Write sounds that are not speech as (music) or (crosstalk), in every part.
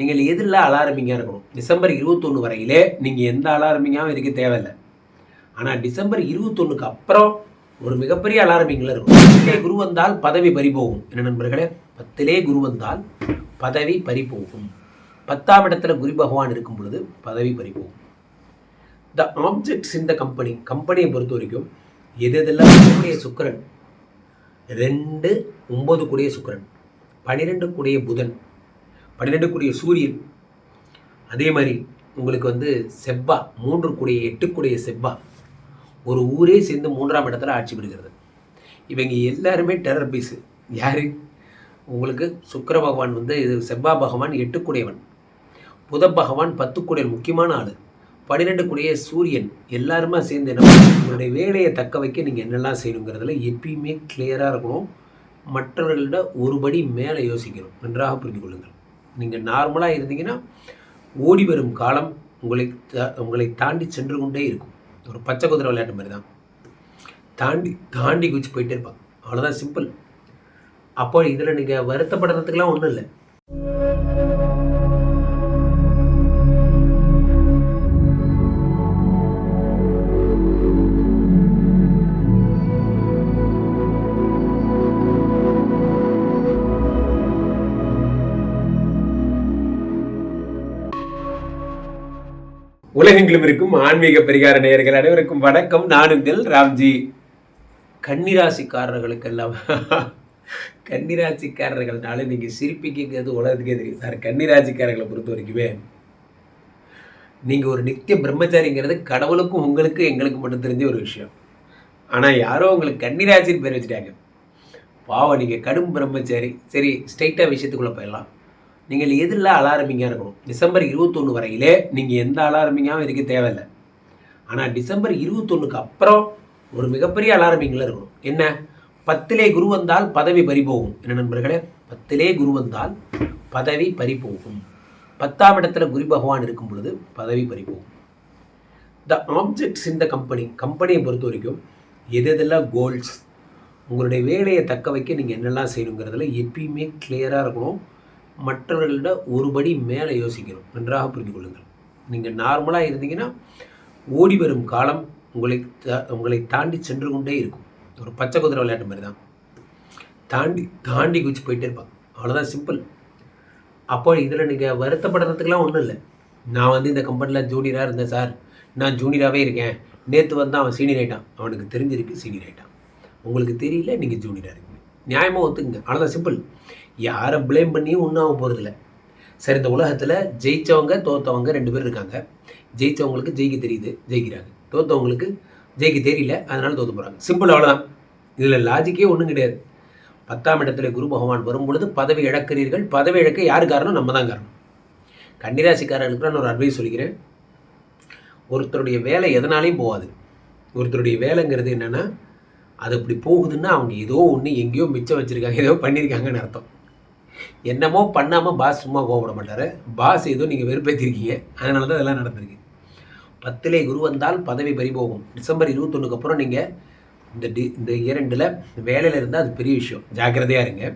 நீங்கள் எதில் அலாரமிங்காக இருக்கணும். டிசம்பர் இருபத்தொன்று வரையிலே நீங்கள் எந்த அலாரமிங்காகவும் இருக்க தேவையில்லை. ஆனால் டிசம்பர் இருபத்தொன்னுக்கு அப்புறம் ஒரு மிகப்பெரிய அலாரமிங்கில் இருக்கும். பத்திலே குரு வந்தால் பதவி பறிபோகும். என்ன நண்பர்களே? பத்திலே குரு வந்தால் பதவி பறிபோகும். பத்தாம் இடத்துல குரு பகவான் இருக்கும் பொழுது பதவி பறிபோகும். த ஆப்ஜெக்ட்ஸ் இந்த கம்பெனி கம்பெனியை பொறுத்த வரைக்கும் எது எதெல்லாம் கூடிய சுக்கரன்? ரெண்டு ஒம்பது கூடிய சுக்கரன். பனிரெண்டு கூடிய புதன். பன்னிரெண்டுக்குரிய சூரியன். அதே மாதிரி உங்களுக்கு வந்து செவ்வா மூன்று கூடிய எட்டுக்குடைய செவ்வா ஒரு ஊரே சேர்ந்து மூன்றாம் இடத்துல ஆட்சி பெறுகிறது இவங்க எல்லாருமே டெரர் பீஸு யார்? உங்களுக்கு சுக்கிர பகவான் வந்து இது செவ்வா பகவான் எட்டுக்குடையவன். புத பகவான் பத்துக்குடையவன் முக்கியமான ஆள். பன்னிரெண்டு கூடிய சூரியன் எல்லாருமே சேர்ந்து என்ன உங்களுடைய வேலையை தக்க வைக்க நீங்கள் என்னெல்லாம் செய்யணுங்கிறதுல எப்பயுமே கிளியராக இருக்கணும். மற்றவர்களிட ஒரு படி மேலே யோசிக்கணும். நன்றாக புரிந்து கொள்ளுங்கள். நீங்கள் நார்மலாக இருந்தீங்கன்னா ஓடி வரும் காலம் உங்களை தா- உங்களை தாண்டி சென்று கொண்டே இருக்கும். ஒரு பச்சை குதிரை விளையாட்டு மாதிரி தான். தாண்டி தாண்டி குச்சி போயிட்டே இருப்பாங்க. அவ்வளோதான் சிம்பிள் அப்போ இதில் நீங்கள் வருத்தப்படுறதுக்கெலாம் ஒன்றும் இல்லை. உலகெங்கிலும் இருக்கும் ஆன்மீக பரிகார நேயர்கள் அனைவருக்கும் வணக்கம். நான் உங்கள் ராம்ஜி. கன்னிராசிக்காரர்களுக்கெல்லாம் (laughs) கன்னிராசிக்காரர்கள்னால நீங்கள் சிரிப்பிக்கிறது உலகத்துக்கே தெரியும். சார் கன்னிராசிக்காரர்களை பொறுத்த வரைக்குமே நீங்கள் ஒரு நித்திய பிரம்மச்சாரிங்கிறது கடவுளுக்கும் உங்களுக்கு எங்களுக்கு மட்டும் தெரிஞ்ச ஒரு விஷயம். ஆனால் யாரோ உங்களுக்கு கன்னிராசின்னு பேர் வச்சுட்டாங்க. பாவம் நீங்கள் கடும் பிரம்மச்சாரி. சரி ஸ்ட்ரைட்டாக விஷயத்துக்குள்ளே போயிடலாம். நீங்கள் எதில் அலாரமிங்காக இருக்கணும்? டிசம்பர் இருபத்தொன்று வரையிலே நீங்கள் எந்த அலாரமிங்காகவும் இருக்க தேவையில்லை. ஆனால் டிசம்பர் இருபத்தொன்னுக்கு அப்புறம் ஒரு மிகப்பெரிய அலாரமிங்கில் இருக்கணும். என்ன? பத்திலே குரு வந்தால் பதவி பறிபோகும். என்ன நண்பர்களே? பத்திலே குரு வந்தால் பதவி பறிபோகும். பத்தாம் இடத்துல குரு பகவான் இருக்கும் பொழுது பதவி பறிபோகும். த ஆப்ஜெக்ட்ஸ் இந்த கம்பெனி கம்பெனியை பொறுத்த வரைக்கும் எது எதெல்லாம் கோல்ஸ் உங்களுடைய வேலையை தக்க வைக்க நீங்கள் என்னெல்லாம் செய்யணுங்கிறதுல எப்பயுமே கிளியராக இருக்கணும். மற்றவர்களிட ஒரு படி மேலே யோசிக்கணும். நன்றாக புரிந்து கொள்ளுங்கள். நீங்கள் நார்மலாக இருந்தீங்கன்னா ஓடி வரும் காலம் உங்களை தா- உங்களை தாண்டி சென்று கொண்டே இருக்கும். ஒரு பச்சை குதிரை விளையாட்டு மாதிரி தான். தாண்டி தாண்டி குச்சி போயிட்டே இருப்பாங்க. அவ்வளோதான் சிம்பிள் அப்போ இதில் நீங்கள் வருத்தப்படுறதுக்கெலாம் ஒன்றும் இல்லை. நான் வந்து இந்த கம்பெனியில் ஜூனியராக இருந்தேன் சார் நான் ஜூனியராகவே இருக்கேன். நேற்று வந்து அவன் சீனியர் ஆகிட்டான் அவனுக்கு தெரிஞ்சிருக்கு சீனியர் ஆகிட்டான் உங்களுக்கு தெரியல நீங்கள் ஜூனியராக இருக்கீங்க. நியாயமாக ஒத்துக்குங்க. அவ்வளோதான் சிம்பிள் யாரை ப்ளேம் பண்ணியும் ஒன்றும் போகிறதில்ல சரி இந்த உலகத்தில் ஜெயித்தவங்க தோத்தவங்க ரெண்டு பேர் இருக்காங்க. ஜெயித்தவங்களுக்கு ஜெயிக்க தெரியுது ஜெயிக்கிறாங்க. தோத்தவங்களுக்கு ஜெயிக்க தெரியல அதனால தோத்து போகிறாங்க சிம்பிள் அவ்வளோதான் இதில் லாஜிக்கே ஒன்றும் கிடையாது. பத்தாம் இடத்துல குரு பகவான் வரும் பொழுது பதவி இழக்கிறீர்கள். பதவி இழக்க யார் காரணம்? நம்ம தான் காரணம். கன்னிராசிக்காரர்களுக்கு நான் ஒரு அட்வைஸ் சொல்லிக்கிறேன். ஒருத்தருடைய வேலை எதனாலையும் போகாது. ஒருத்தருடைய வேலைங்கிறது என்னென்னா அது இப்படி போகுதுன்னா அவங்க ஏதோ ஒன்று எங்கேயோ மிச்சம் வச்சுருக்காங்க ஏதோ பண்ணியிருக்காங்கன்னு அர்த்தம். என்னமோ பண்ணாமல் பாஸ் சும்மா கோவப்பட மாட்டார். பாஸ் ஏதோ நீங்கள் வெறுப்பேற்றிருக்கீங்க அதனால தான் இதெல்லாம் நடந்திருக்கு. பத்திலே குரு வந்தால் பதவி பறிபோகும். டிசம்பர் இருபத்தொன்னுக்கு அப்புறம் நீங்கள் இந்த டி இந்த இரண்டில் வேலையில் இருந்தால் அது பெரிய விஷயம். ஜாக்கிரதையாக இருங்க.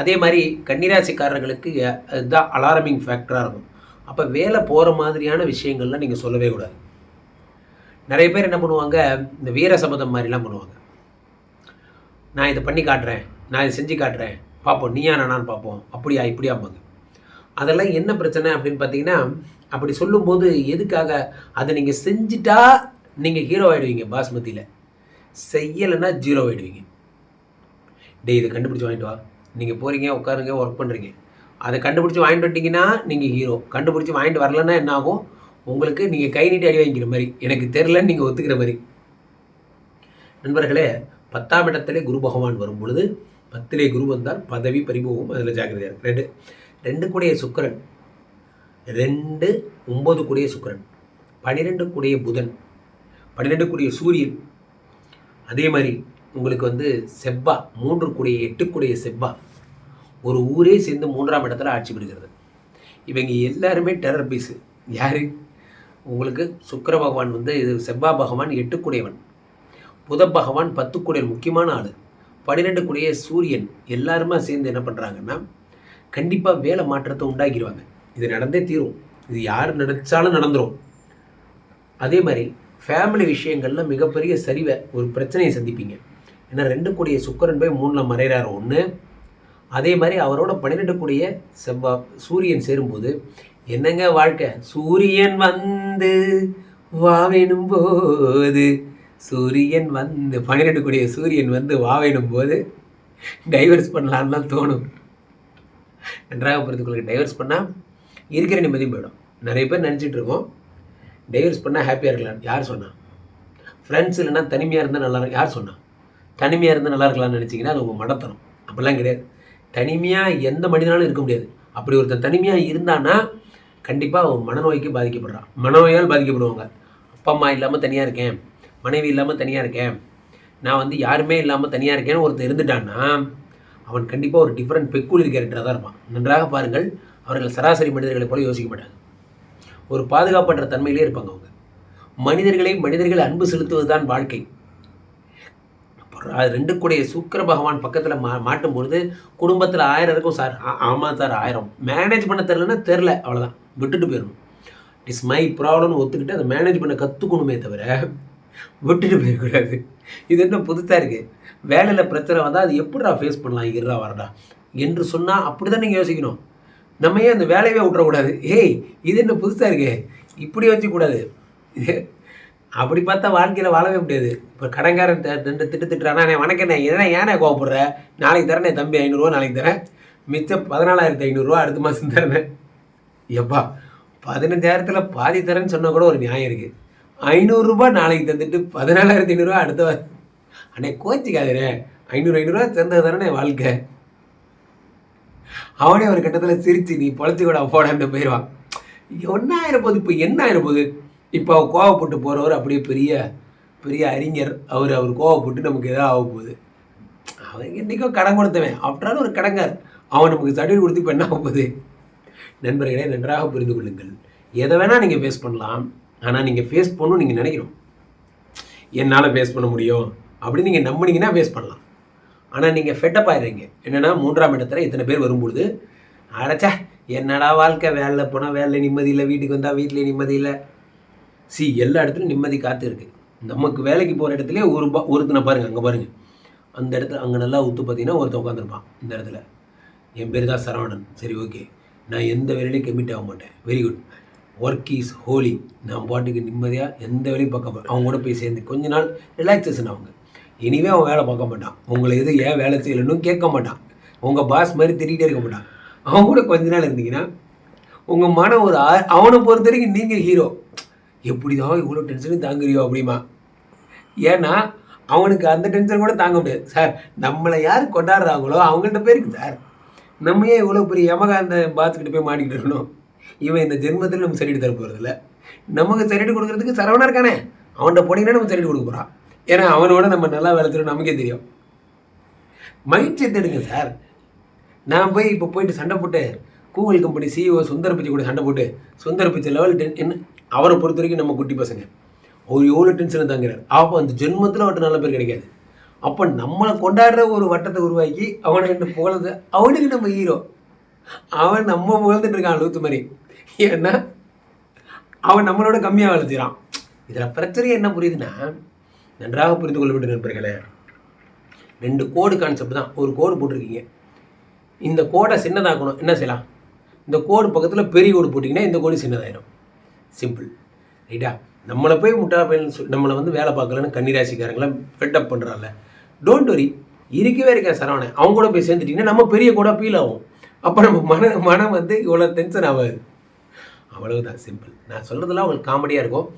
அதே மாதிரி கன்னிராசிக்காரர்களுக்கு இதுதான் அலாரமிங் ஃபேக்டராக இருக்கும். அப்போ வேலை போகிற மாதிரியான விஷயங்கள்லாம் நீங்கள் சொல்லவே கூடாது. நிறைய பேர் என்ன பண்ணுவாங்க இந்த வீர சபதம் மாதிரிலாம் பண்ணுவாங்க. நான் இதை பண்ணி காட்டுறேன். நான் இதை செஞ்சு காட்டுறேன். பார்ப்போம் நீயா நானான்னு பார்ப்போம் அப்படியா இப்படியாம்பாங்க. அதெல்லாம் என்ன பிரச்சனை அப்படின்னு பார்த்தீங்கன்னா அப்படி சொல்லும்போது எதுக்காக? அதை நீங்கள் செஞ்சுட்டா நீங்கள் ஹீரோ ஆகிடுவீங்க பாஸ்மதியில். செய்யலைன்னா ஜீரோ ஆகிடுவீங்க டேய் இதை கண்டுபிடிச்சி வாங்கிட்டு வா. நீங்கள் போகிறீங்க உட்காருங்க ஒர்க் பண்ணுறீங்க அதை கண்டுபிடிச்சி வாங்கிட்டு வந்தீங்கன்னா நீங்கள் ஹீரோ கண்டுபிடிச்சி வாங்கிட்டு வரலன்னா என்ன ஆகும்? உங்களுக்கு நீங்கள் கை நீட்டி அடி வாங்கிக்கிற மாதிரி. எனக்கு தெரிலன்னு நீங்கள் ஒத்துக்கிற மாதிரி. நண்பர்களே பத்தாம் இடத்துல குரு பகவான் வரும் பொழுது பத்திலே குரு வந்தால் பதவி பரிபோகம் அதில் ஜாக்கிரதையாக இருக்கு. ரெண்டு ரெண்டு கூடிய சுக்கிரன் ரெண்டு ஒம்பது கூடிய சுக்கிரன் பன்னிரெண்டு கூடிய புதன் பன்னிரெண்டு கூடிய சூரியன். அதே மாதிரி உங்களுக்கு வந்து செவ்வா மூன்று கூடிய எட்டு கூடிய செவ்வா ஒரு ஊரே சேர்ந்து மூன்றாம் இடத்துல ஆட்சி பெறுகிறது இவங்க எல்லாருமே டெரர் பீஸு யார்? உங்களுக்கு சுக்கிர பகவான் வந்து இது செவ்வா பகவான் எட்டுக்குடையவன் புத பகவான் பத்துக்குடையன் முக்கியமான ஆள். பன்னிரெண்டு சூரியன் எல்லாருமே சேர்ந்து என்ன பண்ணுறாங்கன்னா கண்டிப்பாக வேலை மாற்றத்தை உண்டாக்கிடுவாங்க இது நடந்தே தீரும். இது யார் நினச்சாலும் நடந்துடும் அதே மாதிரி ஃபேமிலி விஷயங்களில் மிகப்பெரிய சரிவை ஒரு பிரச்சனையை சந்திப்பீங்க. ஏன்னா ரெண்டு கூடிய சுக்கரன் போய் மூணில் மறைகிறார் ஒன்று அதே மாதிரி அவரோட பன்னிரெண்டு கூடிய செவ்வா சூரியன் சேரும்போது என்னங்க வாழ்க்கை? சூரியன் வந்து வாவேனும் போது சூரியன் வந்து பன்னிரெண்டு கூடிய சூரியன் வந்து வாவிடும் போது டைவர்ஸ் பண்ணலான்லாம் தோணும். நன்றாக புரிந்து டைவர்ஸ் பண்ணால் இருக்கிற நிம்மதியும் போயிடும். நிறைய பேர் நினச்சிட்டு இருக்கோம் டைவர்ஸ் பண்ணால் ஹாப்பியாக இருக்கலாம். யார் சொன்னால் ஃப்ரெண்ட்ஸ் இல்லைன்னா தனிமையாக இருந்தால் நல்லா யார் சொன்னால் தனிமையாக இருந்தால் நல்லா இருக்கலாம்னு நினச்சிங்கன்னா அது உங்கள் மடத்தனம் அப்படிலாம் கிடையாது. தனிமையாக எந்த மனிதனாலும் இருக்க முடியாது. அப்படி ஒருத்தன் தனிமையாக இருந்தான்னா கண்டிப்பாக அவன் மனநோய்க்கு பாதிக்கப்படுறான். மனநோயால் பாதிக்கப்படுவாங்க. அப்பா அம்மா இல்லாமல் தனியாக இருக்கேன். மனைவி இல்லாமல் தனியாக இருக்கேன். நான் வந்து யாருமே இல்லாமல் தனியாக இருக்கேன்னு ஒருத்தர் இருந்துட்டான்னா அவன் கண்டிப்பாக ஒரு டிஃப்ரெண்ட் பெக்குலர் கேரக்டராக தான் இருப்பான். நன்றாக பாருங்கள் அவர்கள் சராசரி மனிதர்களை போல யோசிக்க மாட்டாங்க ஒரு பாதுகாப்பற்ற தன்மையிலே இருப்பாங்க அவங்க. மனிதர்களை மனிதர்கள் அன்பு செலுத்துவது தான் வாழ்க்கை. அப்புறம் அது ரெண்டு கூடிய சுக்கர பகவான் பக்கத்தில் மா மாட்டும் பொழுது குடும்பத்தில் ஆயிரம் இருக்கும் சார். ஆ- ஆமாம் சார் ஆயிரம். மேனேஜ் பண்ண தெரிலன்னா தெரில அவ்வளோதான் விட்டுட்டு போயிடணும். இட்ஸ் மை ப்ராப்ளம்னு ஒத்துக்கிட்டு அதை மேனேஜ் பண்ண கற்றுக்கணுமே தவிர விட்டுட்டு போயிடக்கூடாது. இது என்ன புதுசாக இருக்குது வேலையில் பிரச்சனை வந்தால் அது எப்படிடா ஃபேஸ் பண்ணலாம்? இருடா வரடா. என்று சொன்னால் அப்படி தான் நீங்கள் யோசிக்கணும். நம்ம ஏன் அந்த வேலையவே விட்றக்கூடாது ஏய் இது என்ன புதுசாக இருக்கே. இப்படி வச்சுக்கூடாது அப்படி பார்த்தா வாழ்க்கையில் வாழவே முடியாது. இப்போ கடங்காரன் ரெண்டு திட்டு திட்டுறானா வணக்கண்ணே என்ன ஏனே கோவப்படுற? நாளைக்கு தரேனே தம்பி. ஐநூறுரூவா நாளைக்கு தரேன். மிச்சம் பதினாலாயிரத்து ஐநூறுரூவா அடுத்த மாதம் தரேன். எப்பா பதினஞ்சாயிரத்தில் பாதி தரேன்னு சொன்னால் கூட ஒரு நியாயம் இருக்குது ஐநூறுரூபா நாளைக்கு தந்துட்டு பதினாலாயிரத்தி ஐநூறுரூவா அடுத்த வா- அண்ணே கோச்சிக்காதே ஐநூறு ஐநூறுரூவா தந்தது தானே வாழ்க்கை. அவனே ஒரு கட்டத்தில் சிரித்து நீ பொழைச்சி கூட போடான்னு போயிடுவான் என்ன ஆயிரப்போகுது இப்போ என்ன ஆயிரப்போகுது இப்போ அவர் கோவப்பட்டு போகிறவர் அப்படியே பெரிய பெரிய அறிஞர். அவர் அவர் கோவப்பட்டு நமக்கு எதாவது ஆக போகுது. அவன் என்றைக்கோ கடன் கொடுத்தவன். ஆஃப்டரால் ஒரு கடங்கார் அவன் நமக்கு சர்டிஃபிகேட் கொடுத்து இப்போ என்ன ஆக போகுது? நண்பர்களே நன்றாக புரிந்து கொள்ளுங்கள். எதை வேணால் நீங்கள் ஃபேஸ் பண்ணலாம். ஆனால் நீங்கள் ஃபேஸ் பண்ணணும் நீங்கள் நினைக்கணும். என்னால் ஃபேஸ் பண்ண முடியும்? அப்படின்னு நீங்கள் நம்புனீங்கன்னா ஃபேஸ் பண்ணலாம். ஆனால் நீங்கள் ஃபெட்டப் ஆயிடுறீங்க. என்னென்னா மூன்றாம் இடத்துல இத்தனை பேர் வரும்பொழுது அடைச்சா என்னடா வாழ்க்கை? வேலையில் போனால் வேலை நிம்மதி இல்லை. வீட்டுக்கு வந்தால் வீட்டிலே நிம்மதி இல்லை. சி எல்லா இடத்துலையும் நிம்மதி காத்து இருக்கு. நமக்கு வேலைக்கு போகிற இடத்துலேயே ஒரு பா ஒருத்தனை பாருங்கள் அங்கே பாருங்கள் அந்த இடத்துல அங்கே நல்லா ஒத்து பார்த்தீங்கன்னா ஒருத்தன் உட்காந்துருப்பான் இந்த இடத்துல. என் பேர் தான் சரவணன். சரி ஓகே நான் எந்த வேலையிலையும் கமிட் ஆக மாட்டேன். Very good work is holy நான் பாட்டுக்கு நிம்மதியாக எந்த வேலையும் பார்க்க மாட்டேன். அவங்க கூட போய் சேர்ந்து கொஞ்ச நாள் ரிலாக்ஸேஷன் அவங்க இனிமே அவன் வேலை பார்க்க மாட்டான். உங்களை எது ஏன் வேலை செய்யலைன்னு கேட்க மாட்டான். உங்கள் பாஸ் மாதிரி திரிகிட்டே இருக்க மாட்டான். அவன் கூட கொஞ்ச நாள் இருந்தீங்கன்னா உங்கள் மனம் ஒரு ஆ- அவனை பொறுத்த வரைக்கும் நீங்கள் ஹீரோ எப்படி தான் இவ்வளோ டென்ஷனும் தாங்குறியோ அப்படிமா. ஏன்னா அவனுக்கு அந்த டென்ஷன் கூட தாங்க முடியாது. சார் நம்மளை யார் கொண்டாடுறாங்களோ அவங்கள்ட்ட போயிருக்கு சார். நம்ம ஏன் இவ்வளோ பெரிய யமகாந்த பாத்துக்கிட்டு போய் மாட்டிக்கிட்டு இருக்கணும்? இவன் இந்த ஜென்மத்தில் நம்ம சரிட்டு தர போகிறதில்ல நமக்கு சரிட்டு கொடுக்குறதுக்கு சரவணா இருக்கானே. அவன்கிட்ட போனீங்கன்னா நம்ம சரிட்டு கொடுக்க போகிறான் ஏன்னா அவனோட நம்ம நல்லா வேலை நமக்கே தெரியும். மைண்ட் செட் எடுங்க சார்? நான் போய் இப்போ போயிட்டு சண்டை போட்டு கூகுள் கம்பெனி சிஇஓ சுந்தர பிச்சை கூட சண்டை போட்டு சுந்தர பிச்சை லெவல் டென் என்ன? அவரை பொறுத்த வரைக்கும் நம்ம குட்டி பசங்க. அவர் எவ்வளோ டென்ஷனை தாங்கிறார். அப்போ அந்த ஜென்மத்தில் அவர்கிட்ட நல்ல பேர் கிடைக்காது. அப்போ நம்மளை கொண்டாடுற ஒரு வட்டத்தை உருவாக்கி அவனை கிட்ட புகழ்ந்து அவனுக்கு நம்ம ஹீரோ அவன் நம்ம புகழ்ந்துட்டு இருக்கான் லூத்து மாதிரி. ஏன்னா அவன் நம்மளோட கம்மியாக வேலை செய்கிறான் இதில் பிரச்சனை என்ன புரியுதுன்னா நன்றாக புரிந்து கொள்ள வேண்டும் நண்பர்களே ரெண்டு கோடு கான்செப்ட் தான். ஒரு கோடு போட்டிருக்கீங்க. இந்த கோடை சின்னதாக்கணும். என்ன செய்யலாம்? இந்த கோடு பக்கத்தில் பெரிய கோடு போட்டிங்கன்னா இந்த கோடு சின்னதாயிரும். சிம்பிள் ரைட்டா நம்மளை போய் முட்டா பையன் சொல் நம்மளை வந்து வேலை பார்க்கலன்னு கன்னிராசிக்காரங்களாம் ஃபெட்டப் பண்ணுறாங்கல்ல டோன்ட் வரி இருக்கவே இருக்கேன் சரவணன். அவங்க கூட போய் சேர்ந்துட்டிங்கன்னா நம்ம பெரிய கூட ஃபீல் ஆகும். அப்போ நம்ம மன மனம் வந்து இவ்வளோ டென்ஷன் ஆகாது. அவ்வளவுதான் சிம்பிள் நான் சொல்கிறதெல்லாம் உங்களுக்கு காமெடியாக இருக்கும்.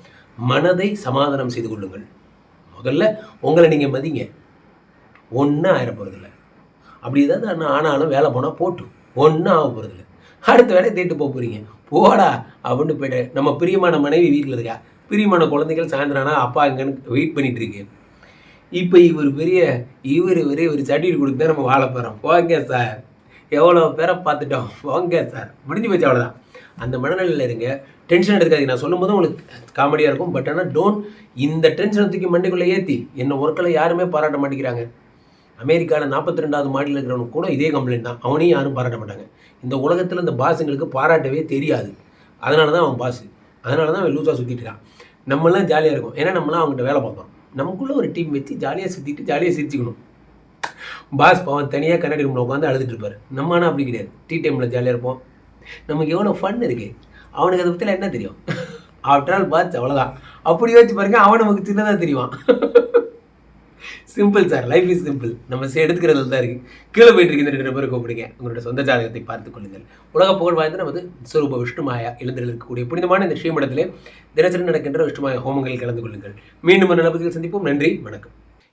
மனதை சமாதானம் செய்து கொள்ளுங்கள். முதல்ல உங்களை நீங்கள் மதிங்க. ஒன்றும் ஆயிட போகிறதில்ல அப்படி ஏதாவது அண்ணா ஆனாலும் வேலை போனால் போட்டு. ஒன்றும் ஆக போகிறதில்ல அடுத்த வேலையை தேட்டு போக போகிறீங்க போடா அப்படின்னு போய்ட்டு நம்ம பிரியமான மனைவி வீட்டில் இருக்கா? பிரியமான குழந்தைகள் சாயந்தரம் ஆனால் அப்பா எங்கன்னு வெயிட் பண்ணிட்டு இருக்கு. இப்போ இவர் பெரிய இவர் பெரிய ஒரு சர்டிஃபிகேட் கொடுத்து தான் நம்ம வாழ போகிறோம் போங்க சார். எவ்வளோ பேரை பார்த்துட்டோம். போங்க சார். முடிஞ்சு போச்சு அவ்வளோதான் அந்த மனநிலையில் இருங்க. டென்ஷன் எடுக்காதீங்க. நான் சொல்லும் போது உங்களுக்கு காமெடியாக இருக்கும். பட் ஆனால் டோன்ட் இந்த டென்ஷனை தூக்கி மண்டைக்குள்ளே ஏற்றி என்ன ஒர்க்கில் யாருமே பாராட்ட மாட்டேங்கிறாங்க. அமெரிக்காவில் நாற்பத்தி ரெண்டாவது மாடியில் இருக்கிறவனுக்கு கூட இதே கம்ப்ளைண்ட் தான். அவனையும் யாரும் பாராட்ட மாட்டாங்க. இந்த உலகத்தில் இந்த பாஸுங்களுக்கு பாராட்டவே தெரியாது. அதனால தான் அவன் பாஸ். அதனால தான் அவன் லூஸாக சுற்றிட்டு இருக்கான். நம்மளாம் ஜாலியாக இருக்கும். ஏன்னா நம்மளாம் அவங்ககிட்ட வேலை பார்ப்போம். நமக்குள்ளே ஒரு டீம் வச்சு ஜாலியாக சுற்றிட்டு ஜாலியாக சிரிச்சுக்கணும். பாஸ் பவன் தனியாக கண்ணாடி ரூமில் உட்காந்து அழுதுட்டு இருப்பார். நம்ம ஆனால் அப்படி கிடையாது. டீ டைமில் ஜாலியாக இருப்போம். நமக்கு எவ்வளோ ஃபன் இருக்குது அவனுக்கு அதை பற்றிலாம் என்ன தெரியும்? ஆஃப்டர் ஆல் பாத் அவ்வளோதான் அப்படி யோசிச்சு பாருங்க அவன் நமக்கு சின்னதாக தெரியுவான் simple sir life is simple நம்ம எடுத்துக்கிறதுல தான் இருக்குது கீழே போயிட்டு இருக்க இந்த ரெண்டு பேரை கூப்பிடுங்க. உங்களோட சொந்த ஜாதகத்தை பார்த்துக் கொள்ளுங்கள். உலக புகழ் வாய்ந்த நமது சுரூப விஷ்ணுமாயா எழுந்தில் இருக்கக்கூடிய புனிதமான இந்த ஸ்ரீமடத்திலே தினசரி நடக்கின்ற விஷ்ணுமாய ஹோமங்களில் கலந்து கொள்ளுங்கள். மீண்டும் ஒரு நலபதியில் சந்திப்போம். நன்றி வணக்கம்.